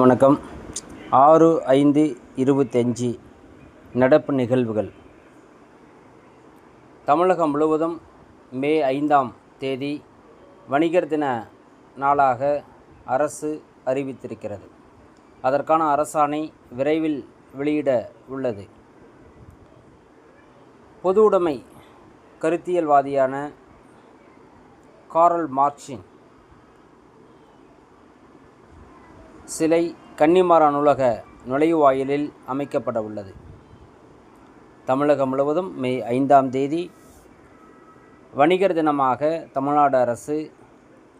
வணக்கம். ஆறு ஐந்து இருபத்தஞ்சி நடப்பு நிகழ்வுகள். தமிழகம் முழுவதும் மே ஐந்தாம் தேதி வணிகர் தின நாளாக அரசு அறிவித்திருக்கிறது. அதற்கான அரசாணை விரைவில் வெளியிட உள்ளது. பொது உடைமை கருத்தியல்வாதியான காரல் மார்க்சின் சிலை கன்னிமாரா நூலக நுழைவாயிலில் அமைக்கப்பட உள்ளது தமிழகம் முழுவதும் மே ஐந்தாம் தேதி வணிகர் தினமாக தமிழ்நாடு அரசு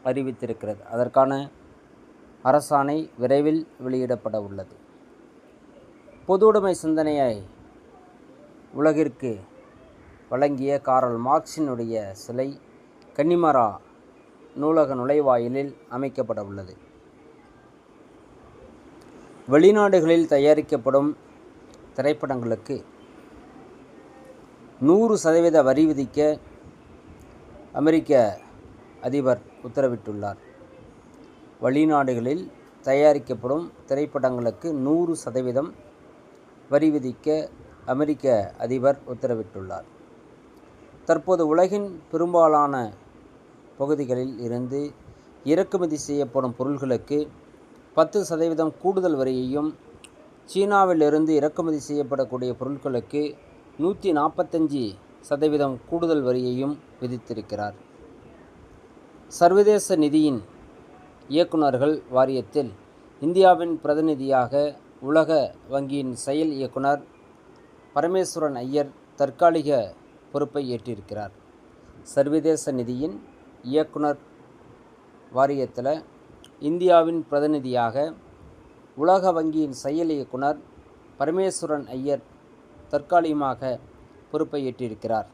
அறிவித்திருக்கிறது. அதற்கான அரசாணை விரைவில் வெளியிடப்பட உள்ளது பொதுவுடைமை சிந்தனையை உலகிற்கு வழங்கிய காரல் மார்க்சினுடைய சிலை கன்னிமரா நூலக நுழைவாயிலில் அமைக்கப்பட உள்ளது வெளிநாடுகளில் தயாரிக்கப்படும் திரைப்படங்களுக்கு நூறு சதவீத வரி விதிக்க அமெரிக்க அதிபர் உத்தரவிட்டுள்ளார். வெளிநாடுகளில் தயாரிக்கப்படும் திரைப்படங்களுக்கு நூறு சதவீதம் வரி விதிக்க அமெரிக்க அதிபர் உத்தரவிட்டுள்ளார். தற்போது உலகின் பெரும்பாலான பகுதிகளில் இருந்து இறக்குமதி செய்யப்படும் பொருள்களுக்கு பத்து சதவீதம் கூடுதல் வரியையும் சீனாவிலிருந்து இறக்குமதி செய்யப்படக்கூடிய பொருட்களுக்கு நூற்றி நாற்பத்தஞ்சி சதவீதம் கூடுதல் வரியையும் விதித்திருக்கிறார். சர்வதேச நிதியின் இயக்குநர்கள் வாரியத்தில் இந்தியாவின் பிரதிநிதியாக உலக வங்கியின் செயல் இயக்குனர் பரமேஸ்வரன் ஐயர் தற்காலிக பொறுப்பை ஏற்றிருக்கிறார். சர்வதேச நிதியின் இயக்குனர் வாரியத்தில் இந்தியாவின் பிரதிநிதியாக உலக வங்கியின் செயல் இயக்குனர் பரமேஸ்வரன் ஐயர் தற்காலிகமாக பொறுப்பை ஏற்றிருக்கிறார்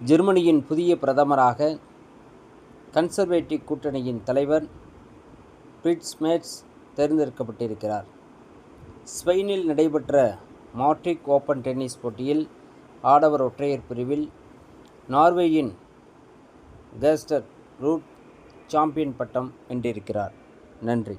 ஜெர்மனியின் புதிய பிரதமராக கன்சர்வேட்டிவ் கூட்டணியின் தலைவர் பிரிட்ஸ்மேட்ஸ் தேர்ந்தெடுக்கப்பட்டிருக்கிறார். ஸ்பெயினில் நடைபெற்ற மாட்ரிக் ஓப்பன் டென்னிஸ் போட்டியில் ஆடவர் ஒற்றையர் பிரிவில் நார்வேயின் கேஸ்டர் ரூட் சாம்பியன் பட்டம் வென்றிருக்கிறார். நன்றி.